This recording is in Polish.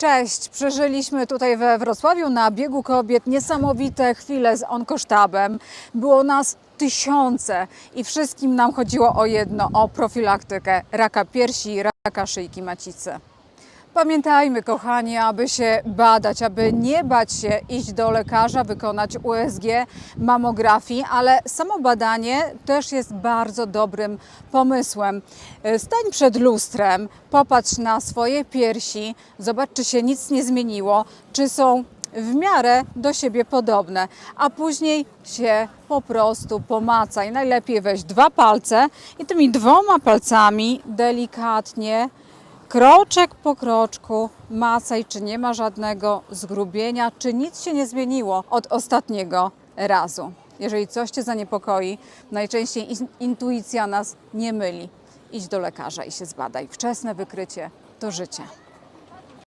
Cześć, przeżyliśmy tutaj we Wrocławiu na biegu kobiet niesamowite chwile z onkosztabem. Było nas tysiące i wszystkim nam chodziło o jedno, o profilaktykę raka piersi raka szyjki macicy. Pamiętajmy, kochani, aby się badać, aby nie bać się iść do lekarza, wykonać USG, mamografii, ale samo badanie też jest bardzo dobrym pomysłem. E, Stań przed lustrem, popatrz na swoje piersi, zobacz, czy się nic nie zmieniło, czy są w miarę do siebie podobne, a później się po prostu pomacaj. Najlepiej weź dwa palce i tymi dwoma palcami delikatnie kroczek po kroczku macaj, czy nie ma żadnego zgrubienia, czy nic się nie zmieniło od ostatniego razu. Jeżeli coś Cię zaniepokoi, najczęściej in- intuicja nas nie myli. Idź do lekarza i się zbadaj. Wczesne wykrycie to życie.